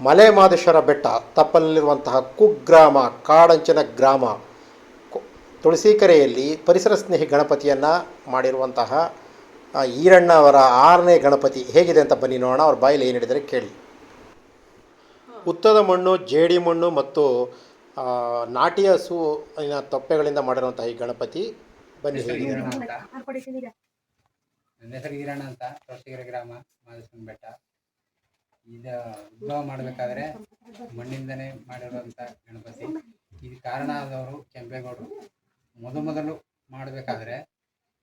ಮಲೆ ಮಾದೇಶ್ವರ ಬೆಟ್ಟ ತಪ್ಪಲಿರುವಂತಹ ಕುಗ್ರಾಮ ಕಾಡಂಚಿನ ಗ್ರಾಮ ತುಳಸಿಕೆರೆಯಲ್ಲಿ ಪರಿಸರ ಸ್ನೇಹಿ ಗಣಪತಿಯನ್ನು ಮಾಡಿರುವಂತಹ ಈರಣ್ಣ ಅವರ ಆರನೇ ಗಣಪತಿ ಹೇಗಿದೆ ಅಂತ ಬನ್ನಿ ನೋಡೋಣ. ಅವ್ರ ಬಾಯಲ್ಲಿ ಏನು ಹೇಳಿದರೆ ಕೇಳಿ. ಉತ್ತದ ಮಣ್ಣು ಜೇಡಿ ಮಣ್ಣು ಮತ್ತು ನಾಟಿಯ ನಾಟಿ ಹಸು ತೊಪ್ಪೆಗಳಿಂದ ಮಾಡಿರುವಂತಹ ಈ ಗಣಪತಿ ಬನ್ನಿ ಹೇಗಿದೆ. ಅಂತ. ನನ್ನ ಹೆಸರು ಈರಣ್ಣ ಅಂತ ತುಳಸಿಗೆರೆ ಗ್ರಾಮ ಮಾದೇಶ್ವರ ಬೆಟ್ಟ. ಇದು ಉದ್ಭವ ಮಾಡಬೇಕಾದ್ರೆ ಮಣ್ಣಿಂದನೇ ಮಾಡಿರುವಂಥ ಗಣಪತಿ. ಇದು ಕಾರಣ ಆದವರು ಕೆಂಪೇಗೌಡರು. ಮೊದಮೊದಲು ಮಾಡಬೇಕಾದ್ರೆ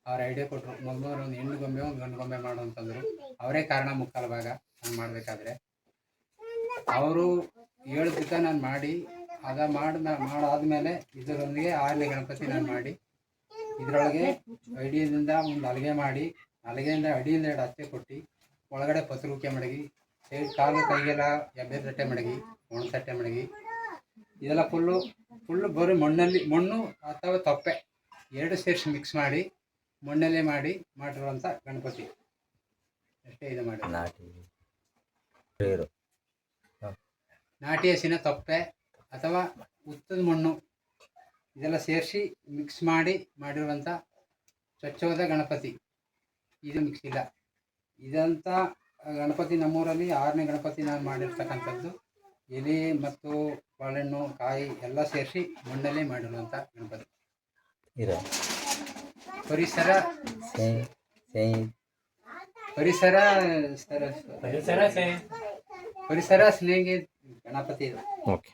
ಅವ್ರ ಐಡಿಯಾ ಕೊಟ್ಟರು ಮೊದಲು ಒಂದು ಹೆಣ್ಣು ಗೊಂಬೆ, ಒಂದು ಗಂಡು ಗೊಂಬೆ ಮಾಡು ಅಂತಂದ್ರು. ಅವರೇ ಕಾರಣ ಮುಕ್ಕಾಲು ಭಾಗ ನಾನು ಮಾಡಬೇಕಾದ್ರೆ. ಅವರು ಹೇಳಿದ್ದಕ್ಕೆ ನಾನು ಮಾಡಿ, ಅದ ಮಾಡ ಮಾಡಾದ್ಮೇಲೆ ಇದರೊಂದಿಗೆ ಆರನೇ ಗಣಪತಿ ನಾನು ಮಾಡಿ, ಇದರೊಳಗೆ ಐಡಿಯಾದಿಂದ ಒಂದು ಹಲಗೆ ಮಾಡಿ ಹಲಗೆಯಿಂದ ಅಡಿಯಿಂದ ಎರಡು ಹಚ್ಚೆ ಕೊಟ್ಟು, ಒಳಗಡೆ ಪಸರುಕೆ ಮಡಗಿ ಸೈಡ್ ಕಾಲು ಕೈಗೆಲ್ಲ ಎಬ್ಬೆದ ತಟ್ಟೆ ಮಡಗಿ ಒಣ ತಟ್ಟೆ ಮಡಗಿ. ಇದೆಲ್ಲ ಫುಲ್ಲು ಫುಲ್ಲು ಬರೀ ಮಣ್ಣಲ್ಲಿ ಮಣ್ಣು ಅಥವಾ ತೊಪ್ಪೆ. ಎರಡು ಸೇರಿಸಿ ಮಿಕ್ಸ್ ಮಾಡಿ ಮಣ್ಣಲ್ಲೇ ಮಾಡಿ ಮಾಡಿರುವಂಥ ಗಣಪತಿ. ಅಷ್ಟೇ ಇದು ಮಾಡಿ ನಾಟಿ. ನಾಟಿ ಹಸಿನ ತೊಪ್ಪೆ ಅಥವಾ ಉತ್ತದ ಮಣ್ಣು. ಇದೆಲ್ಲ ಸೇರಿಸಿ ಮಿಕ್ಸ್ ಮಾಡಿ ಮಾಡಿರುವಂಥ ಸ್ವಚ್ಛವಾದ ಗಣಪತಿ. ಇದು ಮಿಕ್ಸ್ ಇಲ್ಲ. ಇದಂಥ ಗಣಪತಿ ನಮ್ಮೂರಲ್ಲಿ ಆರನೇ ಗಣಪತಿ ನಾನು ಮಾಡಿರ್ತಕ್ಕಂಥದ್ದು. ಎಲೆ ಮತ್ತು ಬಾಳೆಹಣ್ಣು ಕಾಯಿ ಎಲ್ಲ ಸೇರಿಸಿ ಮಣ್ಣಲ್ಲೇ ಮಾಡಿರುವಂಥ ಗಣಪತಿ. ಇರ. ಪರಿಸರ ಪರಿಸರ ಸರ- ಪರಿಸರ ಸ್ನೇಹಿ ಗಣಪತಿ ಇದು. ಓಕೆ.